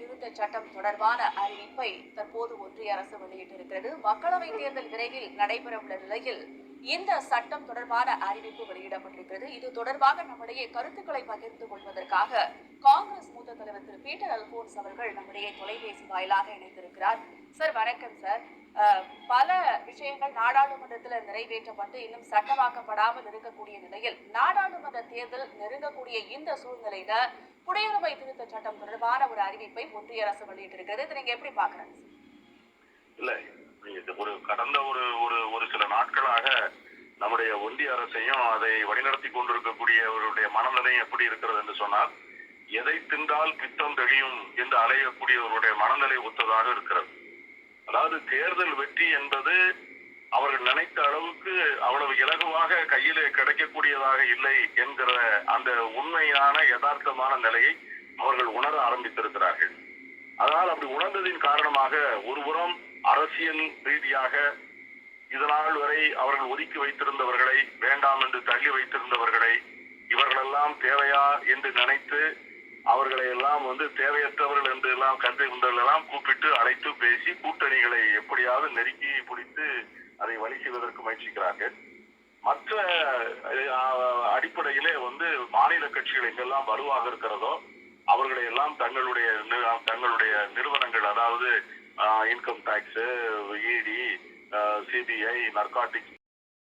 திருத்த சட்டம் தொடர்பான அறிவிப்பை தற்போது ஒன்றிய அரசு வெளியிட்டிருக்கிறது. மக்களவை தேர்தல் விரைவில் நடைபெறவுள்ள நிலையில் இந்த சட்டம் தொடர்பான அறிவிப்பு வெளியிடப்பட்டிருக்கிறது. இது தொடர்பாக நம்முடைய கருத்துக்களை பகிர்ந்து கொள்வதற்காக காங்கிரஸ் மூத்த தலைவர் திரு பீட்டர் அல்போன்ஸ் அவர்கள் நம்முடைய தொலைபேசி வாயிலாக இணைந்திருக்கிறார். சார் வணக்கம் சார். பல விஷயங்கள் நாடாளுமன்றத்தில் நிறைவேற்றப்பட்டு இன்னும் சட்டமாக்கப்படாமல் இருக்கக்கூடிய நிலையில் நாடாளுமன்ற தேர்தல் நெருங்கக்கூடிய இந்த சூழ்நிலையில குடியுரிமை திருத்த சட்டம் தொடர்பான ஒரு அறிவிப்பை ஒன்றிய அரசு வெளியிட்டிருக்கிறது. இதை நீங்க எப்படி பாக்குறீங்க இல்ல இது ஒரு கடந்த ஒரு ஒரு ஒரு சில நாட்களாக நம்முடைய ஒன்றிய அரசையும் அதை வழிநடத்தி கொண்டிருக்கக்கூடியவருடைய மனநிலையும் எப்படி இருக்கிறது என்று சொன்னால் எதை தின்றால் பித்தம் தெளியும் என்று அலையக்கூடியவருடைய மனநிலை ஒத்ததாக இருக்கிறது. அதாவது தேர்தல் வெற்றி என்பது அவர்கள் நினைத்த அளவுக்கு அவ்வளவு இலகுவாக கையில் கிடைக்கக்கூடியதாக இல்லை என்கிற அந்த உண்மையான யதார்த்தமான நிலையை அவர்கள் உணர ஆரம்பித்திருக்கிறார்கள். அதனால் அப்படி உணர்ந்ததின் காரணமாக ஒருபுறம் அரசியல் ரீதியாக இதனால் வரை அவர்கள் ஒதுக்கி வைத்திருந்தவர்களை வேண்டாம் என்று தள்ளி வைத்திருந்தவர்களை இவர்களெல்லாம் தேவையா என்று நினைத்து அவர்களை எல்லாம் வந்து தேவையற்றவர்கள் என்று எல்லாம் கண்டு எல்லாம் கூப்பிட்டு அழைத்து பேசி கூட்டணிகளை எப்படியாவது நெருக்கி பிடித்து அதை வழி செய்வதற்கு முயற்சிக்கிறார்கள். மற்ற அடிப்படையிலே வந்து மாநில கட்சிகள் எங்கெல்லாம் வலுவாக இருக்கிறதோ அவர்களை எல்லாம் தங்களுடைய தங்களுடைய நிறுவனங்கள் அதாவது income tax ED CBI narcotics